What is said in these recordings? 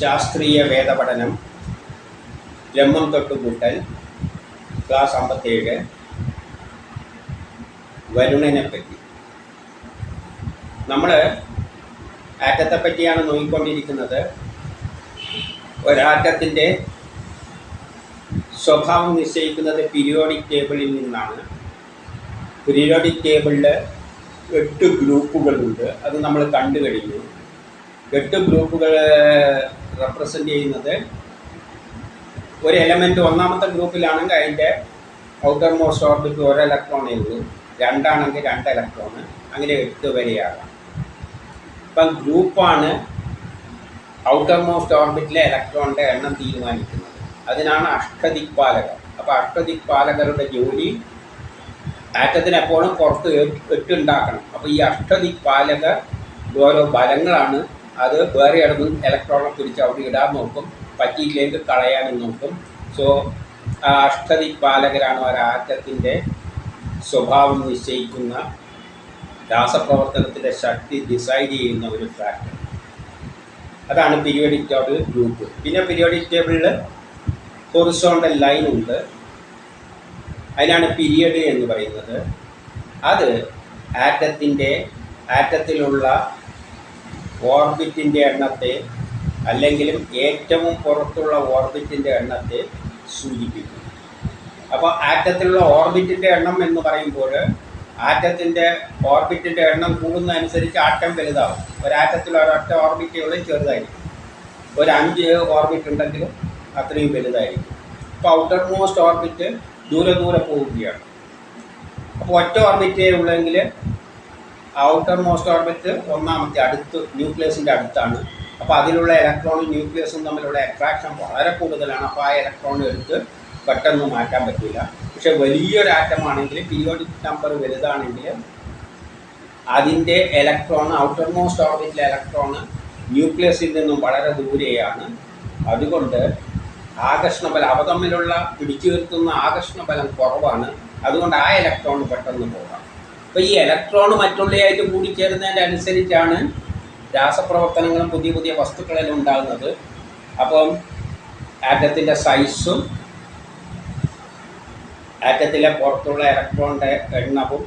ശാസ്ത്രീയ വേദപഠനം ബ്രഹ്മം തൊട്ടുകൂട്ടൽ ക്ലാസ് അമ്പത്തേഴ് വരുണനെ പറ്റി. നമ്മൾ ആറ്റത്തെ പറ്റിയാണ് നോക്കിക്കൊണ്ടിരിക്കുന്നത്. ഒരാറ്റത്തിന്റെ സ്വഭാവം നിശ്ചയിക്കുന്നത് പീരിയോഡിക് ടേബിളിൽ നിന്നാണ്. പീരിയോഡിക് ടേബിളിൽ എട്ട് ഗ്രൂപ്പുകളുണ്ട്. അത് നമ്മൾ കണ്ടു കഴിഞ്ഞു. എട്ട് ഗ്രൂപ്പുകൾ റെപ്രസെന്റ് ചെയ്യുന്നത്. ഒരു എലമെന്റ് ഒന്നാമത്തെ ഗ്രൂപ്പിലാണെങ്കിൽ അതിന്റെ ഔട്ടർ മോസ്റ്റ് ഓർബിറ്റ് ഒരു ഇലക്ട്രോണേ ഉള്ളൂ. രണ്ടാണെങ്കിൽ രണ്ട് ഇലക്ട്രോൺ അങ്ങനെ എട്ട് വരെയാകാം ഇപ്പം ഗ്രൂപ്പാണ് ഔട്ടർ മോസ്റ്റ് ഓർബിറ്റിലെ ഇലക്ട്രോണിന്റെ എണ്ണം തീരുമാനിക്കുന്നത്. അതിനാണ് അഷ്ടദിക്പാലകർ. അപ്പോൾ അഷ്ടദിക്പാലകരുടെ ജോലി ആറ്റത്തിന് എപ്പോഴും പുറത്ത് എട്ട് എട്ടുണ്ടാക്കണം അപ്പോൾ ഈ അഷ്ടദിക്പാലകർ ഓരോ ബലങ്ങളാണ് അത് വേറെ ഇടന്ന് ഇലക്ട്രോണെ പിടിച്ച് അവിടെ ഇടാൻ നോക്കും പറ്റിയില്ലെങ്കിൽ കളയാനും നോക്കും. സോ ആ അഷ്ടദിക്പാലകരാണ് ഒരാറ്റത്തിന്റെ സ്വഭാവം നിശ്ചയിക്കുന്ന രാസപ്രവർത്തനത്തിന്റെ ശക്തി ഡിസൈഡ് ചെയ്യുന്ന ഒരു ഫാക്ടർ അതാണ് പീരിയോഡിക് ടേബിൾ ഗ്രൂപ്പ് പിന്നെ പീരിയോഡിക് ടേബിളിൽ ഹൊറിസോണ്ടൽ ലൈൻ ഉണ്ട്. അതിനാണ് പീരിയഡ് എന്ന് പറയുന്നത്. അത് ആറ്റത്തിന്റെ ആറ്റത്തിലുള്ള ഓർബിറ്റിന്റെ എണ്ണത്തെ അല്ലെങ്കിലും ഏറ്റവും പുറത്തുള്ള ഓർബിറ്റിന്റെ എണ്ണത്തെ സൂചിപ്പിക്കും അപ്പോൾ ആറ്റത്തിലുള്ള ഓർബിറ്റിന്റെ എണ്ണം എന്ന് പറയുമ്പോൾ ആറ്റത്തിന്റെ ഓർബിറ്റിന്റെ എണ്ണം കൂടുന്നതനുസരിച്ച് ആറ്റം വലുതാവും. ഒരാറ്റത്തിൽ ഒരൊറ്റ ഓർബിറ്റുകൾ ചെറുതായിരിക്കും. ഒരു അഞ്ച് ഓർബിറ്റ് ഉണ്ടെങ്കിലും അത്രയും വലുതായിരിക്കും. അപ്പോൾ ഔട്ടർ മോസ്റ്റ് ഓർബിറ്റ് ദൂരെ ദൂരെ പോവുകയാണ്. അപ്പോൾ ഒറ്റ ഓർബിറ്റേ ഉള്ളെങ്കിൽ ഔട്ടർ മോസ്റ്റ് ഓർബിറ്റ് ഒന്നാമത്തെ അടുത്ത് ന്യൂക്ലിയസിന്റെ അടുത്താണ്. അപ്പോൾ അതിലുള്ള ഇലക്ട്രോണും ന്യൂക്ലിയസും തമ്മിലുള്ള അട്രാക്ഷൻ വളരെ കൂടുതലാണ്. അപ്പോൾ ആ ഇലക്ട്രോൺ എടുത്ത് പെട്ടെന്ന് മാറ്റാൻ പറ്റില്ല. പക്ഷെ വലിയൊരു ആറ്റം ആറ്റമാണെങ്കിൽ പീരിയോഡിക് നമ്പർ വലുതാണെങ്കിൽ അതിന്റെ ഇലക്ട്രോൺ ഔട്ടർ മോസ്റ്റ് ഓർബിറ്റിലെ ഇലക്ട്രോൺ ന്യൂക്ലിയസിൽ നിന്നും വളരെ ദൂരെയാണ്. അതുകൊണ്ട് ആകർഷണബലം അവ തമ്മിലുള്ള പിടിച്ചു നിർത്തുന്ന ആകർഷണബലം കുറവാണ്. അതുകൊണ്ട് ആ ഇലക്ട്രോൺ പെട്ടെന്ന് പോകാം. അപ്പോൾ ഈ ഇലക്ട്രോൺ മറ്റുള്ളയായിട്ട് കൂടിച്ചേരുന്നതിന്റെ അനുസരിച്ചാണ് രാസപ്രവർത്തനങ്ങളും പുതിയ പുതിയ വസ്തുക്കളെല്ലാം ഉണ്ടാകുന്നത്. അപ്പം ആറ്റത്തിന്റെ സൈസും ആറ്റത്തിലെ പുറത്തുള്ള ഇലക്ട്രോണിന്റെ എണ്ണവും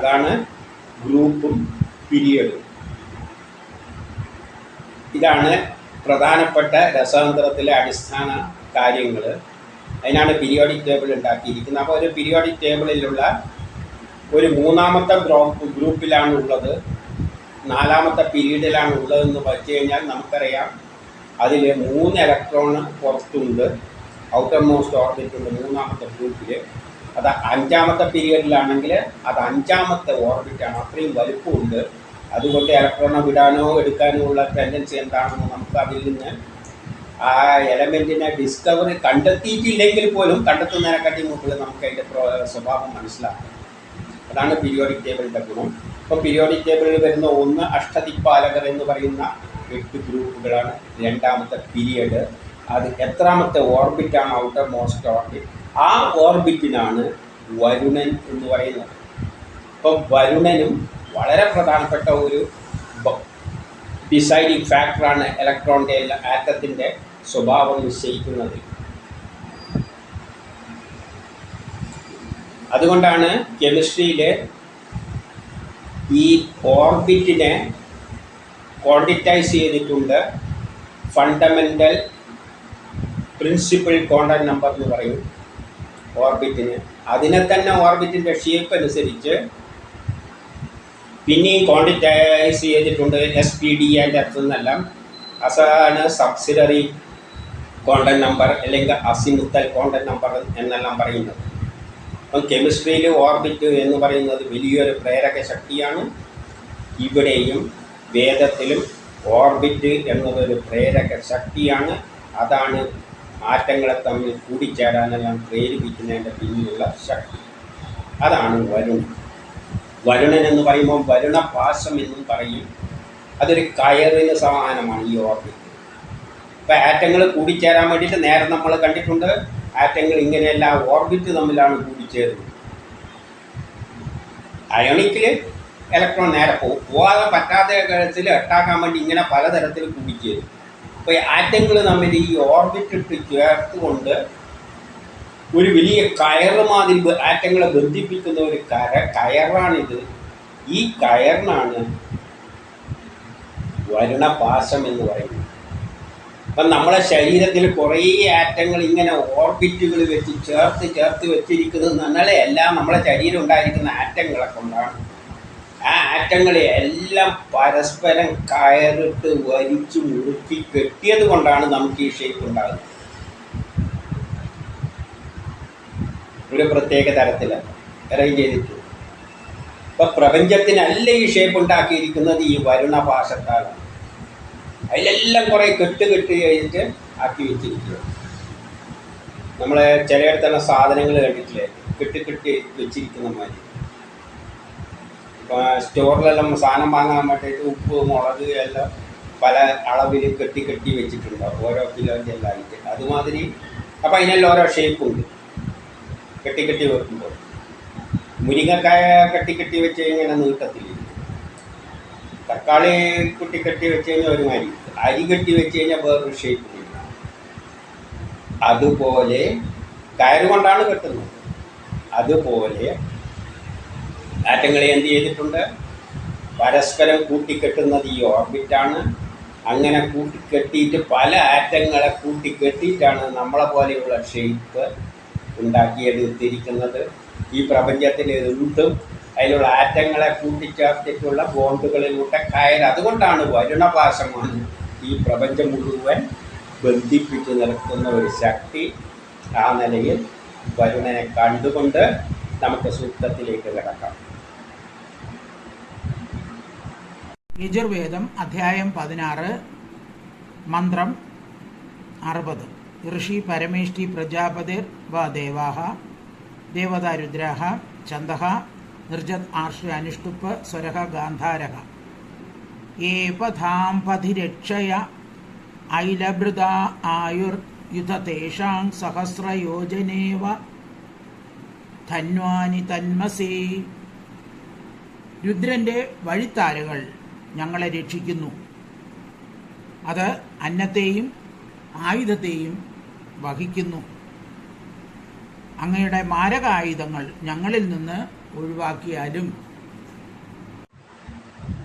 അതാണ് ഗ്രൂപ്പും പീരിയഡും ഇതാണ് പ്രധാനപ്പെട്ട രസതന്ത്രത്തിലെ അടിസ്ഥാന കാര്യങ്ങൾ അതിനാണ് പീരിയോഡിക് ടേബിൾ ഉണ്ടാക്കിയിരിക്കുന്നത്. അപ്പോൾ ഒരു പീരിയോഡിക് ടേബിളിലുള്ള ഒരു മൂന്നാമത്തെ ഗ്രൂപ്പ് ഗ്രൂപ്പിലാണ് ഉള്ളത് നാലാമത്തെ പീരീഡിലാണ് ഉള്ളതെന്ന് വെച്ച് കഴിഞ്ഞാൽ നമുക്കറിയാം അതിൽ മൂന്ന് ഇലക്ട്രോൺ പുറത്തുണ്ട്. ഔട്ടർ മോസ്റ്റ് ഓർബിറ്റുണ്ട് മൂന്നാമത്തെ ഗ്രൂപ്പിൽ അത് അഞ്ചാമത്തെ പീരീഡിലാണെങ്കിൽ അത് അഞ്ചാമത്തെ ഓർബിറ്റാണ്. അത്രയും വലുപ്പമുണ്ട്. അതുകൊണ്ട് ഇലക്ട്രോണെ വിടാനോ എടുക്കാനോ ഉള്ള ടെൻഡൻസി എന്താണെന്ന് നമുക്ക് അതിൽ നിന്ന് ആ എലമെന്റിനെ ഡിസ്കവറി കണ്ടെത്തിയിട്ടില്ലെങ്കിൽ പോലും കണ്ടെത്തുന്നതിനെക്കാട്ടി മുമ്പിൽ നമുക്ക് അതിന്റെ സ്വഭാവം മനസ്സിലാക്കാം. അതാണ് പീരിയോഡിക് ടേബിളിന്റെ ഗുണം. ഇപ്പോൾ പീരിയോഡിക് ടേബിളിൽ വരുന്ന ഒന്ന് അഷ്ടതിപ്പാലകർ എന്ന് പറയുന്ന എട്ട് ഗ്രൂപ്പുകളാണ്. രണ്ടാമത്തെ പീരിയഡ് അത് എത്രാമത്തെ ഓർബിറ്റാണ് ഔട്ടർ മോസ്റ്റ് ഓർബിറ്റ് ആ ഓർബിറ്റിനാണ് വരുണൻ എന്ന് പറയുന്നത്. അപ്പോൾ വരുണനും വളരെ പ്രധാനപ്പെട്ട ഒരു ഡിസൈഡിങ് ഫാക്ടറാണ് ഇലക്ട്രോണിന്റെ ആറ്റത്തിന്റെ സ്വഭാവം നിശ്ചയിക്കുന്നത്. അതുകൊണ്ടാണ് കെമിസ്ട്രിയിൽ ഈ ഓർബിറ്റിനെ ക്വാണ്ടിറ്റൈസ് ചെയ്തിട്ടുണ്ട് ഫണ്ടമെന്റൽ പ്രിൻസിപ്പിൾ കോണ്ടാക്ട് നമ്പർ എന്ന് പറയും ഓർബിറ്റിന്. അതിനെ തന്നെ ഓർബിറ്റിന്റെ ഷേപ്പ് അനുസരിച്ച് പിന്നെയും ക്വാണ്ടിറ്റൈസ് ചെയ്തിട്ടുണ്ട് S P D and F എന്നെല്ലാം. അസാണ് സബ്സിഡറി കോണ്ടന്റ് നമ്പർ അല്ലെങ്കിൽ അസിമുത്തൽ കോണ്ടന്റ് നമ്പർ എന്നെല്ലാം പറയുന്നത്. അപ്പം കെമിസ്ട്രിയിൽ ഓർബിറ്റ് എന്ന് പറയുന്നത് വലിയൊരു പ്രേരക ശക്തിയാണ്. ഇവിടെയും വേദത്തിലും ഓർബിറ്റ് എന്നതൊരു പ്രേരക ശക്തിയാണ്. അതാണ് ആറ്റങ്ങളെ തമ്മിൽ കൂടിച്ചേരാനെല്ലാം പ്രേരിപ്പിക്കുന്നതിന്റെ പിന്നിലുള്ള ശക്തി. അതാണ് വരുണൻ വരുണൻ എന്ന് പറയുമ്പോൾ വരുണപാശം എന്നും പറയും. അതൊരു കയറിന് സമാനമാണ് ഈ ഓർബിറ്റ്. ഇപ്പം ആറ്റങ്ങൾ കൂടിച്ചേരാൻ വേണ്ടിയിട്ട് നേരെ നമ്മൾ കണ്ടിട്ടുണ്ട്. ആറ്റങ്ങൾ ഇങ്ങനെയല്ല ഓർബിറ്റ് തമ്മിലാണ് കൂടിച്ചേരുന്നത്. അയോണിക്കിൽ ഇലക്ട്രോൺ നേരെ പോകും പോകാതെ പറ്റാത്ത കാര്യത്തിൽ എട്ടാക്കാൻ വേണ്ടി ഇങ്ങനെ പലതരത്തിൽ കൂടിച്ചേരും. അപ്പോൾ ആറ്റങ്ങൾ തമ്മിൽ ഈ ഓർബിറ്റ് ഇട്ട് ചേർത്തുകൊണ്ട് ഒരു വലിയ കയറ് മാതിരി ആറ്റങ്ങളെ ബന്ധിപ്പിക്കുന്ന ഒരു കര കയറാണിത്. ഈ കയറിനാണ് വരുണപാശം എന്ന് പറയുന്നത്. അപ്പം നമ്മളെ ശരീരത്തിൽ കുറേ ആറ്റങ്ങൾ ഇങ്ങനെ ഓർബിറ്റുകൾ വെച്ച് ചേർത്ത് ചേർത്ത് വെച്ചിരിക്കുന്നത് എന്നാൽ എല്ലാം നമ്മളെ ശരീരം ഉണ്ടായിരിക്കുന്ന ആറ്റങ്ങളെ കൊണ്ടാണ്. ആ ആറ്റങ്ങളെ എല്ലാം പരസ്പരം കയറിട്ട് വലിച്ചു മുറുക്കി കെട്ടിയത് കൊണ്ടാണ് നമുക്ക് ഈ ഷേപ്പ് ഉണ്ടാകുന്നത്. ഒരു പ്രത്യേക തരത്തിൽ അറേഞ്ച് ചെയ്തിട്ട് ഇപ്പൊ പ്രപഞ്ചത്തിനല്ല ഈ ഷേപ്പ് ഉണ്ടാക്കിയിരിക്കുന്നത് ഈ വരുണപാശത്താലാണ് അതിലെല്ലാം കുറേ കെട്ട് കെട്ട് കഴിഞ്ഞിട്ട് ആക്കി വെച്ചിരിക്കുക നമ്മളെ ചിലയിടത്തുള്ള സാധനങ്ങൾ കണ്ടിട്ടില്ലേ? കെട്ട് കെട്ടി വെച്ചിരിക്കുന്ന മാതിരി. ഇപ്പം സ്റ്റോറിലെല്ലാം സാധനം വാങ്ങാൻ വേണ്ടിയിട്ട് ഉപ്പ് മുളക് എല്ലാം പല അളവിൽ കെട്ടി കെട്ടി വെച്ചിട്ടുണ്ട്. ഓരോ കിലോന്റെ എല്ലാം ആയിട്ട്. അതുമാതിരി അപ്പം അതിനെല്ലാം ഓരോ ഷേപ്പുണ്ട് കെട്ടി കെട്ടി വെക്കുമ്പോൾ മുരിങ്ങക്കായ കെട്ടി കെട്ടി വെച്ച് കഴിഞ്ഞാൽ നീട്ടത്തില്ല. തക്കാളി കുട്ടി കെട്ടി വെച്ച് കഴിഞ്ഞാൽ ഒരു മാതിരി അരി കെട്ടി വെച്ച് കഴിഞ്ഞാൽ വേറൊരു ഷേപ്പ് അതുപോലെ കയറ് കൊണ്ടാണ് കെട്ടുന്നത്. അതുപോലെ ആറ്റങ്ങളെ എന്ത് ചെയ്തിട്ടുണ്ട്? പരസ്പരം കൂട്ടിക്കെട്ടുന്നത് ഈ ഓർബിറ്റാണ് അങ്ങനെ കൂട്ടിക്കെട്ടിയിട്ട് പല ആറ്റങ്ങളെ കൂട്ടിക്കെട്ടിയിട്ടാണ് നമ്മളെ പോലെയുള്ള ഷേപ്പ് ഉണ്ടാക്കിയെടുത്തിരിക്കുന്നത് ഈ പ്രപഞ്ചത്തിൽ എന്തും അതിലുള്ള ആറ്റങ്ങളെ കൂട്ടിച്ചേർത്തിട്ടുള്ള ബോണ്ടുകളിലൂടെ കയർ അതുകൊണ്ടാണ് വരുണപാശമാണ് ഈ പ്രപഞ്ചം മുഴുവൻ ബന്ധിപ്പിച്ച് നിർത്തുന്ന ഒരു ശക്തി ആ നിലയിൽ വരുണനെ കണ്ടുകൊണ്ട് നമുക്ക് സൂക്തത്തിലേക്ക് കിടക്കാം. യജുർവേദം അധ്യായം പതിനാറ് മന്ത്രം അറുപത്. ഋഷി പരമേഷ്ടി പ്രജാപതിർ വ ദേവാഹ ദേവതാരുദ്രാഹ ചന്ദഹ നിർജത് ആർഷ അനുഷ്ടുപ്പ് സ്വരഃ ഗാന്ധാരഃ ഏപധാംപതിരക്ഷയ ഐലഭൃത ആയുർ യുധ തേഷാം സഹസ്രയോജനേവ ധന്വാനി തന്മസേ. രുദ്രന്റെ വഴിത്താരകൾ ഞങ്ങളെ രക്ഷിക്കുന്നു. അത് അന്നത്തെയും ആയുധത്തെയും വഹിക്കുന്നു. അങ്ങയുടെ മാരകായുധങ്ങൾ ഞങ്ങളിൽ നിന്ന് ഒഴിവാക്കിയാലും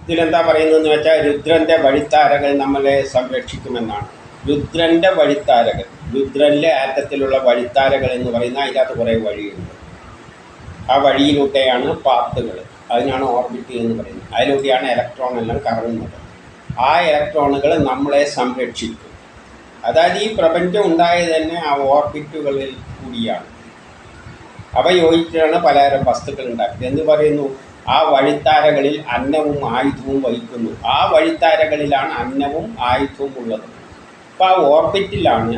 ഇതിലെന്താ പറയുന്നതെന്ന് വെച്ചാൽ രുദ്രന്റെ വഴിത്താരകൾ നമ്മളെ സംരക്ഷിക്കുമെന്നാണ്. രുദ്രന്റെ വഴിത്താരകൾ രുദ്രന്റെ ആറ്റത്തിലുള്ള വഴിത്താരകൾ എന്ന് പറയുന്ന അതിനകത്ത് കുറേ വഴിയുണ്ട്. ആ വഴിയിലൂടെയാണ് പാത്തുകൾ അതിനാണ് ഓർബിറ്റ് എന്ന് പറയുന്നത്. അതിലൂടെയാണ് ഇലക്ട്രോൺ എല്ലാം കറങ്ങുന്നത്. ആ ഇലക്ട്രോണുകൾ നമ്മളെ സംരക്ഷിക്കും. അതായത് ഈ പ്രപഞ്ചം ഉണ്ടായത് തന്നെ ആ ഓർബിറ്റുകളിൽ കൂടിയാണ്. അവ യോജിച്ചാണ് പലതരം വസ്തുക്കൾ ഉണ്ടാക്കിയത് എന്ന് പറയുന്നു? ആ വഴിത്താരകളിൽ അന്നവും ആയുധവും വഹിക്കുന്നു. ആ വഴിത്താരകളിലാണ് അന്നവും ആയുധവും ഉള്ളത്. അപ്പോൾ ആ ഓർബിറ്റിലാണ്.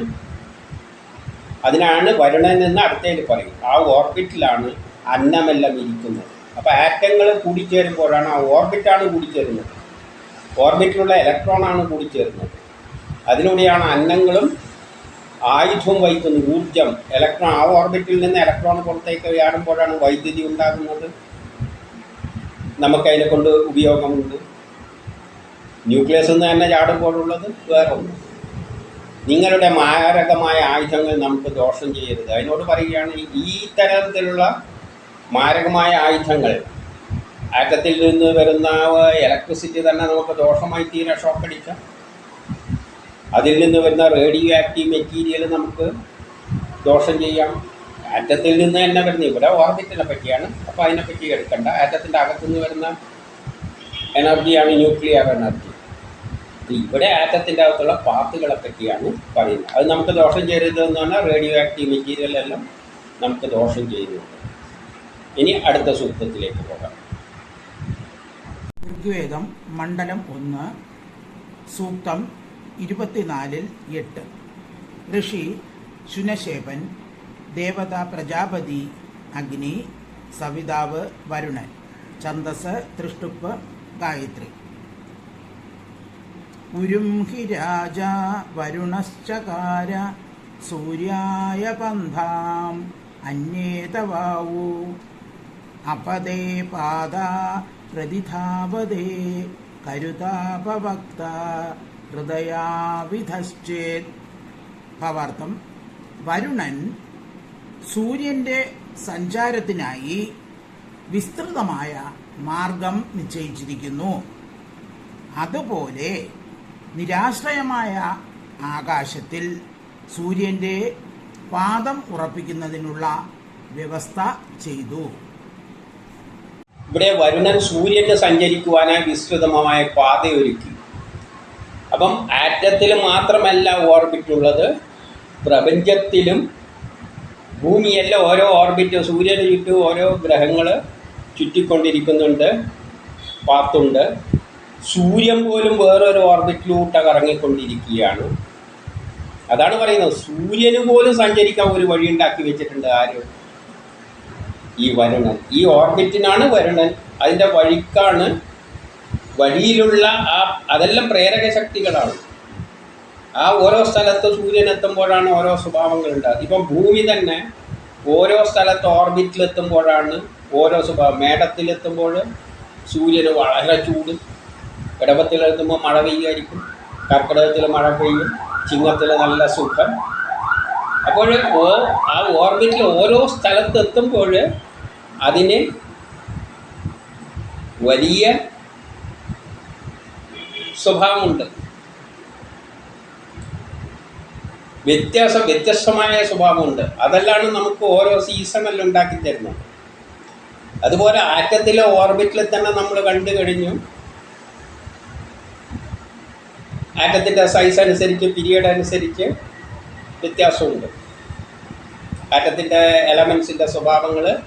അതിനാണ് വരുണൻ എന്ന് അടുത്തേൽ പറയും. ആ ഓർബിറ്റിലാണ് അന്നമെല്ലാം ഇരിക്കുന്നത്. അപ്പോൾ ആറ്റങ്ങൾ കൂടിച്ചേരുമ്പോഴാണ് ആ ഓർബിറ്റാണ് കൂടിച്ചേരുന്നത്. ഓർബിറ്റിലുള്ള ഇലക്ട്രോണാണ് കൂടിച്ചേരുന്നത്. അതിലൂടെയാണ് അന്നങ്ങളും ആയുധവും വഹിക്കുന്നത്. ഊർജം ഇലക്ട്രോൺ ആ ഓർബിറ്റിൽ നിന്ന് ഇലക്ട്രോൺ പുറത്തേക്ക് ചാടുമ്പോഴാണ് വൈദ്യുതി ഉണ്ടാകുന്നത്. നമുക്കതിനെ കൊണ്ട് ഉപയോഗമുണ്ട്. ന്യൂക്ലിയസ് എന്ന് തന്നെ ചാടുമ്പോഴുള്ളത് വേറെ ഒന്ന് നിങ്ങളുടെ മാരകമായ ആയുധങ്ങൾ നമുക്ക് ദോഷം ചെയ്യരുത്. അതിനോട് പറയുകയാണ് ഈ തരത്തിലുള്ള മാരകമായ ആയുധങ്ങൾ ആറ്റത്തിൽ നിന്ന് വരുന്ന ഇലക്ട്രിസിറ്റി തന്നെ നമുക്ക് ദോഷമായി തീരെ ഷോക്കടിക്കാം അതിൽ നിന്ന് വരുന്ന റേഡിയോ ആക്റ്റീവ് മെറ്റീരിയൽ നമുക്ക് ദോഷം ചെയ്യാം. ആറ്റത്തിൽ നിന്ന് തന്നെ വരുന്ന ഇവിടെ ഓർബിറ്റിനെ പറ്റിയാണ്. അപ്പോൾ അതിനെപ്പറ്റി എടുക്കണ്ട. ആറ്റത്തിന്റെ അകത്തുനിന്ന് വരുന്ന എനർജിയാണ് ന്യൂക്ലിയർ എനർജി ഇവിടെ ആറ്റത്തിന്റെ അകത്തുള്ള പാത്തുകളെ പറ്റിയാണ് പറയുന്നത്. അത് നമുക്ക് ദോഷം ചെയ്യരുത് എന്ന് പറഞ്ഞാൽ റേഡിയോ ആക്റ്റീവ് മെറ്റീരിയൽ എല്ലാം നമുക്ക് ദോഷം ചെയ്യുന്നുണ്ട് ഇനി അടുത്ത സൂക്തത്തിലേക്ക് പോകാം. ഋഗ്വേദം മണ്ഡലം ഒന്ന് സൂക്തം ഇരുപത്തിനാലിൽ എട്ട്. ഋഷി ശുനശേപൻ ദേവത പ്രജാപതി അഗ്നി സവിതാവ് വരുണൻ ഛന്ദസ് തൃഷ്ടുപ്പ് ഗായത്രി. ഉരും ഹി രാജ വരുണശ്ചകാര സൂര്യായ പന്ഥാം അന്യേതവാവു. അപദേ പാദ പ്രതിധാവതേ കരുതാപവക്ത ഹൃദയാവിധശ്ചേത്. ഭവാർത്ഥം. വരുണൻ സൂര്യന്റെ സഞ്ചാരത്തിനായി വിസ്തൃതമായ മാർഗം നിശ്ചയിച്ചിരിക്കുന്നു. അതുപോലെ നിരാശ്രയമായ ആകാശത്തിൽ സൂര്യന്റെ പാദം ഉറപ്പിക്കുന്നതിനുള്ള വ്യവസ്ഥ ചെയ്തു. ഇവിടെ വരുണൻ സൂര്യന് സഞ്ചരിക്കുവാനായി വിസ്തൃതമായ പാതയൊരുക്കി. അപ്പം ആറ്റത്തിൽ മാത്രമല്ല ഓർബിറ്റ് ഉള്ളത് പ്രപഞ്ചത്തിലും ഭൂമിയല്ല ഓരോ ഓർബിറ്റ് സൂര്യന് ചുറ്റും ഓരോ ഗ്രഹങ്ങൾ ചുറ്റിക്കൊണ്ടിരിക്കുന്നുണ്ട് പാത്തുണ്ട്. സൂര്യൻ പോലും വേറൊരു ഓർബിറ്റിലൂട്ട കറങ്ങിക്കൊണ്ടിരിക്കുകയാണ് അതാണ് പറയുന്നത് സൂര്യന് പോലും സഞ്ചരിക്കാൻ ഒരു വഴി ഉണ്ടാക്കി വെച്ചിട്ടുണ്ട് ആര്? ഈ വരുണൻ. ഈ ഓർബിറ്റിനാണ് വരുണൻ. അതിന്റെ വഴിക്കാണ് വഴിയിലുള്ള ആ അതെല്ലാം പ്രേരക ശക്തികളാണ് ആ ഓരോ സ്ഥലത്ത് സൂര്യൻ എത്തുമ്പോഴാണ് ഓരോ സ്വഭാവങ്ങൾ ഉണ്ടാകുന്നത്. ഇപ്പം ഭൂമി തന്നെ ഓരോ സ്ഥലത്ത് ഓർബിറ്റിലെത്തുമ്പോഴാണ് ഓരോ സ്വഭാവം. മേടത്തിലെത്തുമ്പോൾ സൂര്യന് വളരെ ചൂട്. ഇടവത്തിലെത്തുമ്പോൾ മഴ പെയ്യുമായിരിക്കും. കർക്കിടകത്തിൽ മഴ പെയ്യും. ചിങ്ങത്തിൽ നല്ല സുഖം. അപ്പോൾ ആ ഓർബിറ്റിൽ ഓരോ സ്ഥലത്ത് എത്തുമ്പോൾ അതിന് വലിയ സ്വഭാവമുണ്ട്. വ്യത്യാസം വ്യത്യസ്തമായ സ്വഭാവമുണ്ട്. അതെല്ലാം നമുക്ക് ഓരോ സീസണിൽ ഉണ്ടാക്കി തരുന്നത്. അതുപോലെ ആറ്റത്തിലെ ഓർബിറ്റിൽ തന്നെ നമ്മൾ കണ്ടു കഴിഞ്ഞു. ആറ്റത്തിന്റെ സൈസ് അനുസരിച്ച് പീരിയഡ് അനുസരിച്ച് വ്യത്യാസമുണ്ട്. ആറ്റത്തിന്റെ എലമെൻസിന്റെ സ്വഭാവങ്ങൾ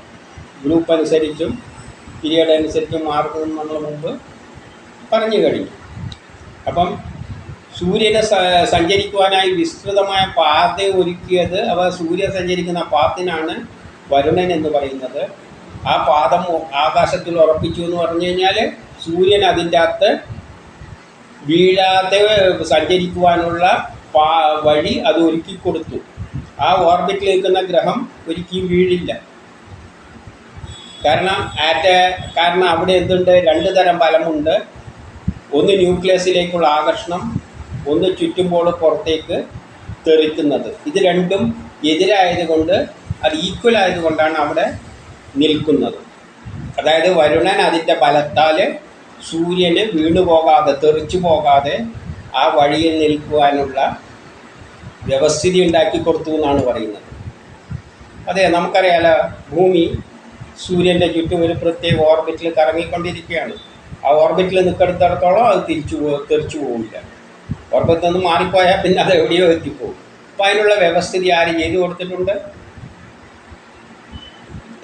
ഗ്രൂപ്പ് അനുസരിച്ചും പീരിയഡ് അനുസരിച്ചും മാറുമെന്ന് നമ്മൾ മുമ്പ് പറഞ്ഞു കഴിഞ്ഞു. അപ്പം സൂര്യനെ സഞ്ചരിക്കുവാനായി വിസ്തൃതമായ പാത ഒരുക്കിയത് അവ സൂര്യൻ സഞ്ചരിക്കുന്ന പാത്തിനാണ് വരുണൻ എന്ന് പറയുന്നത്. ആ പാദം ആകാശത്തിൽ ഉറപ്പിച്ചു എന്ന് പറഞ്ഞു കഴിഞ്ഞാൽ സൂര്യൻ അതിന്റെ അകത്ത് വീഴാതെ സഞ്ചരിക്കുവാനുള്ള പാ വഴി അത് ഒരുക്കി കൊടുത്തു. ആ ഓർബിറ്റിൽ നിൽക്കുന്ന ഗ്രഹം ഒരിക്കലും വീഴില്ല. കാരണം ആറ്റ കാരണം അവിടെ എന്തുണ്ട്? രണ്ട് തരം ബലമുണ്ട് ഒന്ന് ന്യൂക്ലിയസിലേക്കുള്ള ആകർഷണം ഒന്ന് ചുറ്റുമ്പോൾ പുറത്തേക്ക് തെറിക്കുന്നത്. ഇത് രണ്ടും എതിരായതുകൊണ്ട് അത് ഈക്വൽ ആയതുകൊണ്ടാണ് അവിടെ നിൽക്കുന്നത്. അതായത് വരുണൻ അതിന്റെ ബലത്താൽ സൂര്യന് വീണു പോകാതെ തെറിച്ചു പോകാതെ ആ വഴിയിൽ നിൽക്കുവാനുള്ള വ്യവസ്ഥിതി ഉണ്ടാക്കി കൊടുത്തു എന്നാണ് പറയുന്നത്. അതെ നമുക്കറിയാലോ ഭൂമി സൂര്യന്റെ ചുറ്റും ഒരു പ്രത്യേക ഓർബിറ്റിൽ കറങ്ങിക്കൊണ്ടിരിക്കുകയാണ്. ആ ഓർബിറ്റിൽ നിൽക്കിടത്തോളം അത് തിരിച്ചു തെറിച്ചു പോകില്ല ഓർബിറ്റിൽ നിന്ന് മാറിപ്പോയാൽ പിന്നെ അത് എവിടെയോ എത്തിപ്പോകും. അപ്പോൾ അതിനുള്ള വ്യവസ്ഥിതി ആര് ചെയ്തു കൊടുത്തിട്ടുണ്ട്?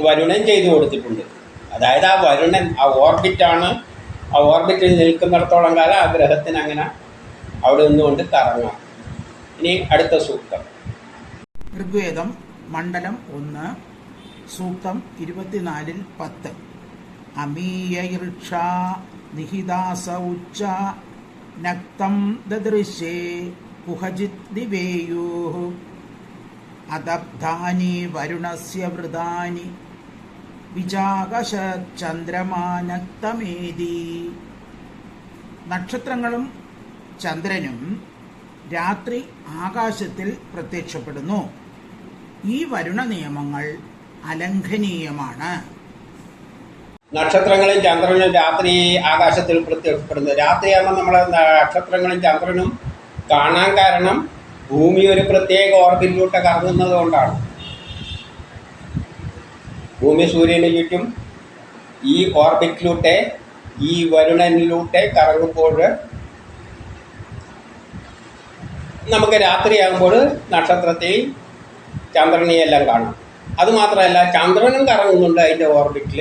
വരുണൻ ചെയ്തു കൊടുത്തിട്ടുണ്ട്. അതായത് ആ വരുണൻ ആ ഓർബിറ്റാണ്. ആ ഓർബിറ്റിൽ നിൽക്കുന്നിടത്തോളം കാലം ആ ഗ്രഹത്തിന് അങ്ങനെ അവിടെ നിന്നുകൊണ്ട് കറങ്ങാം. ഇനി അടുത്ത സൂക്തം. ഋഗ്വേദം മണ്ഡലം ഒന്ന് സൂക്തം ഇരുപത്തിനാലിൽ പത്ത്. അമീയർക്ഷ നിഹിതാസ ഉച്ച നക്തം ദദൃശേ കുഹജിത് ദിവേയോ. അതബ്ധാനി വരുണസ്യ വൃതാനി. വിചാകശ ചന്ദ്രമാനക്തമേതി നക്ഷത്രങ്ങളും ചന്ദ്രനും രാത്രി ആകാശത്തിൽ പ്രത്യക്ഷപ്പെടുന്നു. ഈ വരുണ നിയമങ്ങൾ അലംഘനീയമാണ്. നക്ഷത്രങ്ങളും ചന്ദ്രനും രാത്രി ആകാശത്തിൽ പ്രത്യക്ഷപ്പെടുന്നത്. രാത്രിയാകുമ്പോൾ നമ്മൾ നക്ഷത്രങ്ങളും ചന്ദ്രനും കാണാൻ കാരണം ഭൂമി ഒരു പ്രത്യേക ഓർബിറ്റിലൂടെ കറങ്ങുന്നത് കൊണ്ടാണ്. ഭൂമി സൂര്യന് ചുറ്റും ഈ ഓർബിറ്റിലൂടെ ഈ വരുണനിലൂടെ കറങ്ങുമ്പോൾ നമുക്ക് രാത്രിയാകുമ്പോൾ നക്ഷത്രത്തെയും ചന്ദ്രനെയെല്ലാം കാണാം. അതുമാത്രമല്ല ചന്ദ്രനും കറങ്ങുന്നുണ്ട് അതിന്റെ ഓർബിറ്റിൽ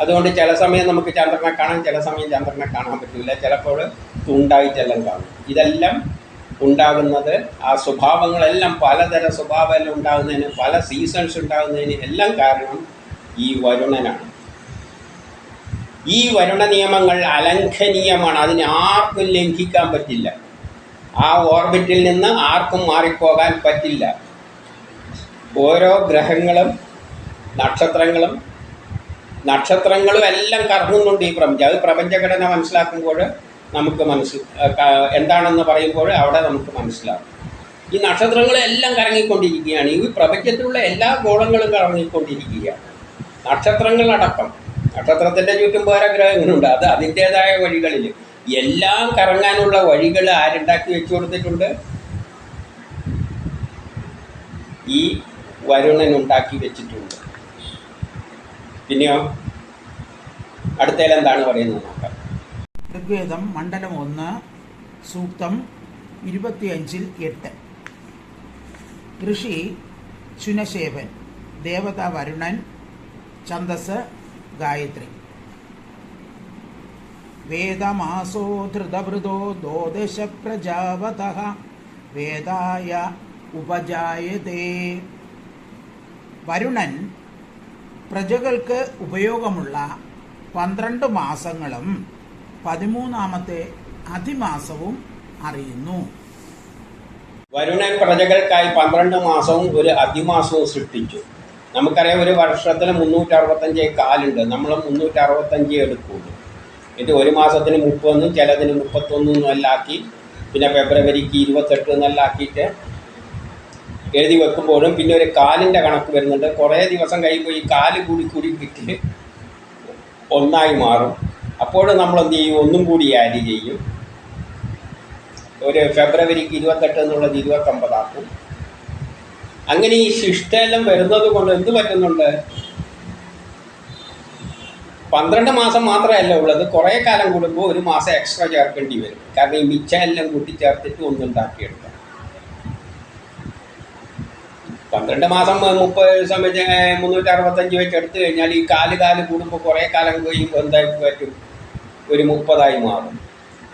അതുകൊണ്ട് ചില സമയം നമുക്ക് ചന്ദ്രനെ കാണാം ചില സമയം ചന്ദ്രനെ കാണാൻ പറ്റില്ല. ചിലപ്പോൾ തുണ്ടായിട്ടെല്ലാം കാണും. ഇതെല്ലാം ഉണ്ടാകുന്നത് ആ സ്വഭാവങ്ങളെല്ലാം പലതര സ്വഭാവമെല്ലാം ഉണ്ടാകുന്നതിന് പല സീസൺസ് ഉണ്ടാകുന്നതിന് എല്ലാം കാരണം ഈ വരുണനാണ്. ഈ വരുണ നിയമങ്ങൾ അലംഘനീയമാണ്. അതിനെ ആർക്കും ലംഘിക്കാൻ പറ്റില്ല. ആ ഓർബിറ്റിൽ നിന്ന് ആർക്കും മാറിപ്പോകാൻ പറ്റില്ല. ഓരോ ഗ്രഹങ്ങളും നക്ഷത്രങ്ങളും നക്ഷത്രങ്ങളും എല്ലാം കറങ്ങുന്നുണ്ട് ഈ പ്രപഞ്ചം. അത് പ്രപഞ്ചഘടന മനസ്സിലാക്കുമ്പോൾ നമുക്ക് മനസ്സിൽ എന്താണെന്ന് പറയുമ്പോൾ അവിടെ നമുക്ക് മനസ്സിലാകും. ഈ നക്ഷത്രങ്ങളെല്ലാം കറങ്ങിക്കൊണ്ടിരിക്കുകയാണ്. ഈ പ്രപഞ്ചത്തിലുള്ള എല്ലാ ഗോളങ്ങളും കറങ്ങിക്കൊണ്ടിരിക്കുകയാണ്. നക്ഷത്രങ്ങളടക്കം. നക്ഷത്രത്തിന്റെ ചുറ്റും വേറെ ഗ്രഹങ്ങളുണ്ട്. അത് അതിന്റേതായ വഴികളിൽ എല്ലാം കറങ്ങാനുള്ള വഴികൾ ആരുണ്ടാക്കി വെച്ചു കൊടുത്തിട്ടുണ്ട്? ഈ വരുണൻ ഉണ്ടാക്കി വെച്ചിട്ടുണ്ട്. പിന്നെയോ? അടുത്തതിലെന്താണ് പറയുന്നത്? നോക്കാം ഋഗ്വേദം മണ്ഡലം ഒന്ന് സൂക്തം ഇരുപത്തിയഞ്ചിൽ എട്ട്. ഋഷി ശുനശേവൻ ദേവത വരുണൻ ഛന്ദസ് ഗായത്രി. വേദമാസോ ധൃതവൃതോ പ്രജാവത വേദായ ഉപജായതേ. വരുണൻ പ്രജകൾക്ക് ഉപയോഗമുള്ള പന്ത്രണ്ട് മാസങ്ങളും പതിമൂന്നാമത്തെ അതിമാസവും അറിയുന്നു. വരുണൻ പ്രജകൾക്കായി പന്ത്രണ്ട് മാസവും ഒരു അതിമാസവും സൃഷ്ടിച്ചു. നമുക്കറിയാം ഒരു വർഷത്തിൽ മുന്നൂറ്റി അറുപത്തഞ്ച് കാലുണ്ട്. നമ്മൾ മുന്നൂറ്റി അറുപത്തഞ്ച് എടുക്കുള്ളൂ. ഇത് ഒരു മാസത്തിന് മുപ്പതൊന്നും ചിലതിന് മുപ്പത്തൊന്നും എല്ലാം ആക്കി പിന്നെ ഫെബ്രുവരിക്ക് ഇരുപത്തെട്ട് എന്നെല്ലാക്കിയിട്ട് എഴുതി വെക്കുമ്പോഴും പിന്നെ ഒരു കാലിന്റെ കണക്ക് വരുന്നുണ്ട്. കുറേ ദിവസം കഴിയുമ്പോൾ ഈ കാൽ കൂടി കൂടി കിട്ടി ഒന്നായി മാറും. അപ്പോൾ നമ്മൾ എന്ത് ചെയ്യും? ഒന്നും കൂടി ആഡ് ചെയ്യും. ഒരു ഫെബ്രുവരിക്ക് ഇരുപത്തെട്ട് എന്നുള്ളത് ഇരുപത്തൊമ്പതാക്കും. അങ്ങനെ ഈ ശിഷ്ടയെല്ലാം വരുന്നത് കൊണ്ട് എന്ത് പറ്റുന്നുണ്ട്? പന്ത്രണ്ട് മാസം മാത്രമല്ല ഉള്ളത്. കുറേ കാലം കൂടുമ്പോൾ ഒരു മാസം എക്സ്ട്രാ ചേർക്കേണ്ടി വരും. കാരണം ഈ മിച്ചം എല്ലാം കൂട്ടിച്ചേർത്തിട്ട് ഒന്നുണ്ടാക്കിയെടുക്കാം. പന്ത്രണ്ട് മാസം മുപ്പത് ദിവസം വെച്ച് മുന്നൂറ്റി അറുപത്തഞ്ച് വെച്ച് എടുത്തു കഴിഞ്ഞാൽ ഈ കാൽ കാൽ കൂടുമ്പോൾ കുറേ കാലം കഴിയുമ്പോൾ എന്തായി പറ്റും? ഒരു മുപ്പതായി മാറും.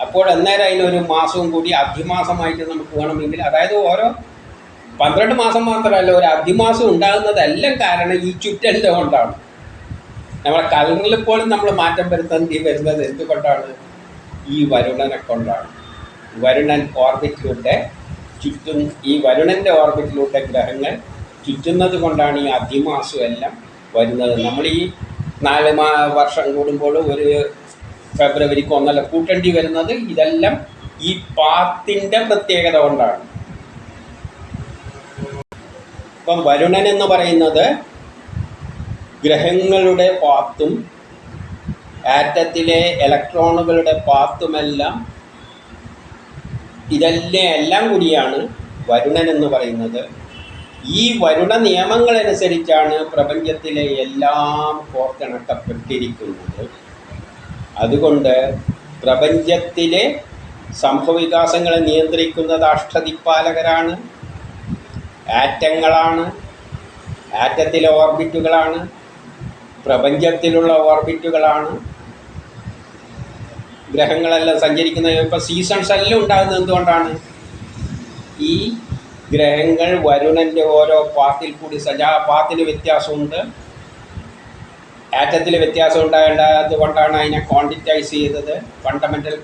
അപ്പോൾ അന്നേരം അതിനൊരു മാസവും കൂടി അധിമാസമായിട്ട് നമുക്ക് വേണമെങ്കിൽ അതായത് ഓരോ പന്ത്രണ്ട് മാസം മാത്രമല്ല ഒരു അധിമാസം ഉണ്ടാകുന്നതെല്ലാം കാരണം ഈ ചുറ്റലിന്റെ കൊണ്ടാണ്. നമ്മളെ കലങ്ങളിൽ പോലും നമ്മൾ മാറ്റം വരുത്തേണ്ടി വരുന്നത് എന്തുകൊണ്ടാണ്? ഈ വരുണനെ കൊണ്ടാണ്. വരുണൻ ഓർബിറ്റിലൂടെ ചുറ്റും ഈ വരുണന്റെ ഓർബിറ്റിലൂടെ ഗ്രഹങ്ങൾ ചുറ്റുന്നത് കൊണ്ടാണ് ഈ അധിമാസം എല്ലാം വരുന്നത്. നമ്മൾ ഈ നാല് മാ വർഷം കൂടുമ്പോൾ ഒരു ഫെബ്രുവരിക്ക് ഒന്നല്ല കൂട്ടേണ്ടി വരുന്നത് ഇതെല്ലാം ഈ പാത്തിന്റെ പ്രത്യേകത കൊണ്ടാണ്. ഇപ്പം വരുണൻ എന്ന് പറയുന്നത് ഗ്രഹങ്ങളുടെ പാത്തും ആറ്റത്തിലെ ഇലക്ട്രോണുകളുടെ പാത്തുമെല്ലാം ഇതെല്ലാം എല്ലാം കൂടിയാണ് വരുണൻ എന്ന് പറയുന്നത്. ഈ വരുണ നിയമങ്ങളനുസരിച്ചാണ് പ്രപഞ്ചത്തിലെ എല്ലാം കോർത്തിണക്കപ്പെട്ടിരിക്കുന്നത്. അതുകൊണ്ട് പ്രപഞ്ചത്തിലെ സംഭവവികാസങ്ങളെ നിയന്ത്രിക്കുന്നത് അഷ്ടദിപ്പാലകരാണ് ആറ്റങ്ങളാണ് ആറ്റത്തിലെ ഓർബിറ്റുകളാണ് പ്രപഞ്ചത്തിലുള്ള ഓർബിറ്റുകളാണ് ഗ്രഹങ്ങളെല്ലാം സഞ്ചരിക്കുന്ന ഇപ്പോൾ സീസൺസ് എല്ലാം ഉണ്ടാകുന്നത് എന്തുകൊണ്ടാണ്? ഈ ഗ്രഹങ്ങൾ വരുണന്റെ ഓരോ പാത്തിൽ കൂടി സജാ പാത്തിന് വ്യത്യാസമുണ്ട്. ആറ്റത്തിൽ വ്യത്യാസം ഉണ്ടായത് കൊണ്ടാണ് അതിനെ ക്വാണ്ടിറ്റൈസ് ചെയ്തത്. Fundamental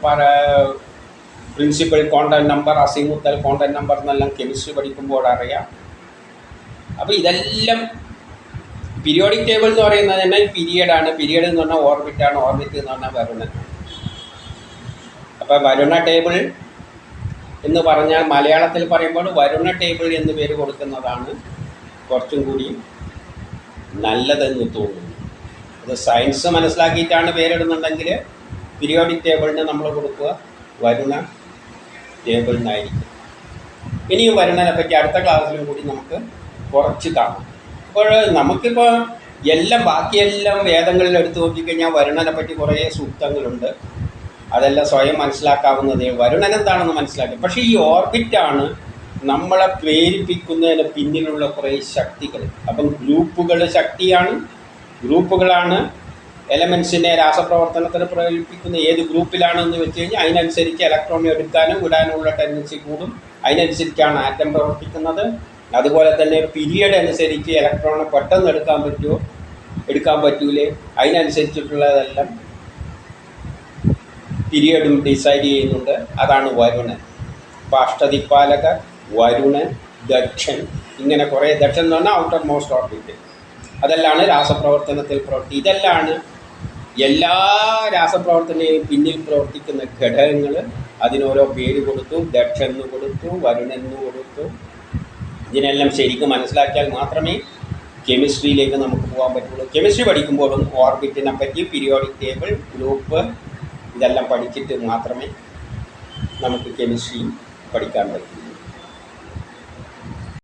principal quantum number azimuthal quantum number എന്നെല്ലാം കെമിസ്ട്രി പഠിക്കുമ്പോൾ അറിയാം. അപ്പോൾ ഇതെല്ലാം പീരിയോഡിക് ടേബിൾ എന്ന് പറയുന്നത് തന്നെ പീരിയഡാണ് പീരിയഡ് എന്ന് പറഞ്ഞാൽ ഓർബിറ്റാണ് ഓർബിറ്റ് എന്ന് പറഞ്ഞാൽ വരുണനാണ് അപ്പോൾ വരുണ ടേബിൾ എന്ന് പറഞ്ഞാൽ മലയാളത്തിൽ പറയുമ്പോൾ വരുണ ടേബിൾ എന്ന് പേര് കൊടുക്കുന്നതാണ് കുറച്ചും കൂടി നല്ലതെന്ന് തോന്നുന്നു. അത് സയൻസ് മനസ്സിലാക്കിയിട്ടാണ് പേരിടുന്നുണ്ടെങ്കിൽ പീരിയോഡിക് ടേബിളിന് നമ്മൾ കൊടുക്കുക വരുണ ടേബിൾ ഇനിയും വരുണനെ പറ്റി അടുത്ത ക്ലാസ്സിലും കൂടി നമുക്ക് കുറച്ച് കാണാം. അപ്പോൾ നമുക്കിപ്പോൾ എല്ലാം ബാക്കിയെല്ലാം വേദങ്ങളിൽ എടുത്തു നോക്കിക്കഴിഞ്ഞാൽ വരുണനെ പറ്റി കുറേ സൂക്തങ്ങളുണ്ട്. അതെല്ലാം സ്വയം മനസ്സിലാക്കാവുന്നതേ വരുണൻ എന്താണെന്ന് മനസ്സിലാക്കി. പക്ഷേ ഈ ഓർബിറ്റാണ് നമ്മളെ പ്രേരിപ്പിക്കുന്നതിന് പിന്നിലുള്ള കുറേ ശക്തികൾ. അപ്പം ഗ്രൂപ്പുകൾ ശക്തിയാണ്. ഗ്രൂപ്പുകളാണ് എലമെൻസിനെ രാസപ്രവർത്തനത്തിന് പ്രേരിപ്പിക്കുന്ന ഏത് ഗ്രൂപ്പിലാണെന്ന് വെച്ച് കഴിഞ്ഞാൽ അതിനനുസരിച്ച് ഇലക്ട്രോൺ എടുക്കാനും വിടാനുമുള്ള ടെൻഡൻസി കൂടും. അതിനനുസരിച്ചാണ് ആറ്റം പ്രവർത്തിക്കുന്നത്. അതുപോലെ തന്നെ പീരിയഡ് അനുസരിച്ച് ഇലക്ട്രോണെ പെട്ടെന്ന് എടുക്കാൻ പറ്റുമോ? എടുക്കാൻ പറ്റൂലേ? അതിനനുസരിച്ചിട്ടുള്ളതെല്ലാം പീരിയഡും ഡിസൈഡ് ചെയ്യുന്നുണ്ട്. അതാണ് വരുണൻ. അപ്പോൾ അഷ്ടദിപ്പാലക വരുണൻ ദക്ഷൻ ഇങ്ങനെ കുറേ ദക്ഷൻ എന്ന് പറഞ്ഞാൽ ഔട്ടർ മോസ്റ്റ് ഓർബിറ്റ് അതെല്ലാം രാസപ്രവർത്തനത്തിൽ പ്രവർത്തി ഇതെല്ലാം എല്ലാ രാസപ്രവർത്തനയും പിന്നിൽ പ്രവർത്തിക്കുന്ന ഘടകങ്ങൾ അതിനോരോ പേര് കൊടുത്തു ദക്ഷൻ എന്ന് കൊടുത്തു വരുണെന്ന് കൊടുത്തു. ഇതിനെല്ലാം ശരിക്കും മനസ്സിലാക്കിയാൽ മാത്രമേ കെമിസ്ട്രിയിലേക്ക് നമുക്ക് പോകാൻ പറ്റുള്ളൂ. കെമിസ്ട്രി പഠിക്കുമ്പോഴും ഓർബിറ്റിനെ പറ്റി പീരിയോഡിക് ടേബിൾ ഗ്രൂപ്പ് ഇതെല്ലാം പഠിച്ചിട്ട് മാത്രമേ നമുക്ക് കെമിസ്ട്രി പഠിക്കാൻ പറ്റൂ.